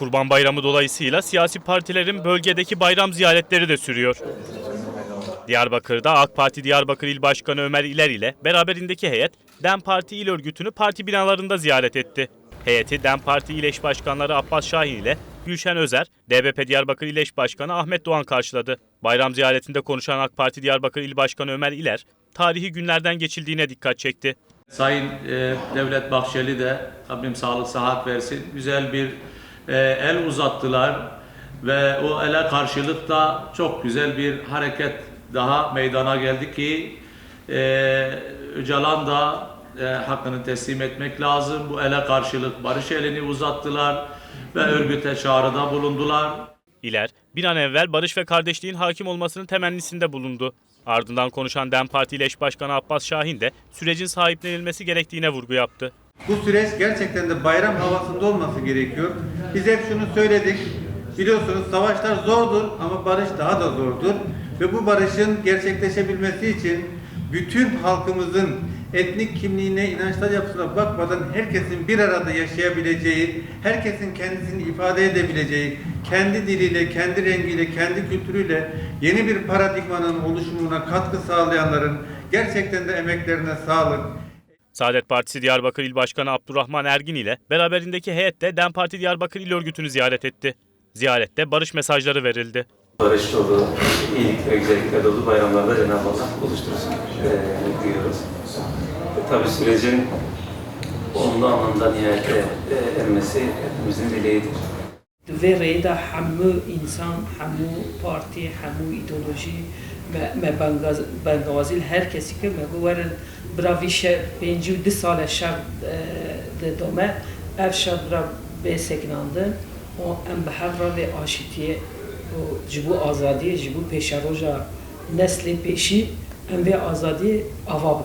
Kurban Bayramı dolayısıyla siyasi partilerin bölgedeki bayram ziyaretleri de sürüyor. Diyarbakır'da AK Parti Diyarbakır İl Başkanı Ömer İler ile beraberindeki heyet DEM Parti İl Örgütü'nü parti binalarında ziyaret etti. Heyeti DEM Parti İl Eş Başkanları Abbas Şahin ile Gülşen Özer, DBP Diyarbakır İl Eş Başkanı Ahmet Doğan karşıladı. Bayram ziyaretinde konuşan AK Parti Diyarbakır İl Başkanı Ömer İler, tarihi günlerden geçildiğine dikkat çekti. Sayın e, Devlet Bahçeli de Rabbim sağlık sıhhat versin. Güzel bir e, el uzattılar ve o ele karşılık da çok güzel bir hareket daha meydana geldi ki e, Öcalan da e, hakkını teslim etmek lazım. Bu ele karşılık barış elini uzattılar ve örgüte çağrıda bulundular. İler, bir an evvel barış ve kardeşliğin hakim olmasının temennisinde bulundu. Ardından konuşan DEM Parti İl Eş Başkanı Abbas Şahin de sürecin sahiplenilmesi gerektiğine vurgu yaptı. Bu süreç gerçekten de bayram havasında olması gerekiyor. Biz hep şunu söyledik. Biliyorsunuz savaşlar zordur ama barış daha da zordur. Ve bu barışın gerçekleşebilmesi için bütün halkımızın etnik kimliğine, inançlar yapısına bakmadan herkesin bir arada yaşayabileceği, herkesin kendisini ifade edebileceği, kendi diliyle, kendi rengiyle, kendi kültürüyle yeni bir paradigmanın oluşumuna katkı sağlayanların gerçekten de emeklerine sağlık, Saadet Partisi Diyarbakır İl Başkanı Abdurrahman Ergin ile beraberindeki heyet de DEM Parti Diyarbakır İl Örgütü'nü ziyaret etti. Ziyarette barış mesajları verildi. barış dolu, iyilik ve güzellikle dolu bayramlarda Cenab-ı Allah oluştursun e, diyoruz. E, tabii sürecin olumlu anlamda nihayete e, ermesi hepimizin dileğidir. Ve da hamı insan, hamı parti, hamı ideoloji, me bengazil her kesi ki me guverin bravi şer, penci di sale şer e, de dome, ev şer bra beseknandı, o em beherra ve aşitiye, cibu azadiye, cibu peşeroja nesli peşi, em ve azadiye ava.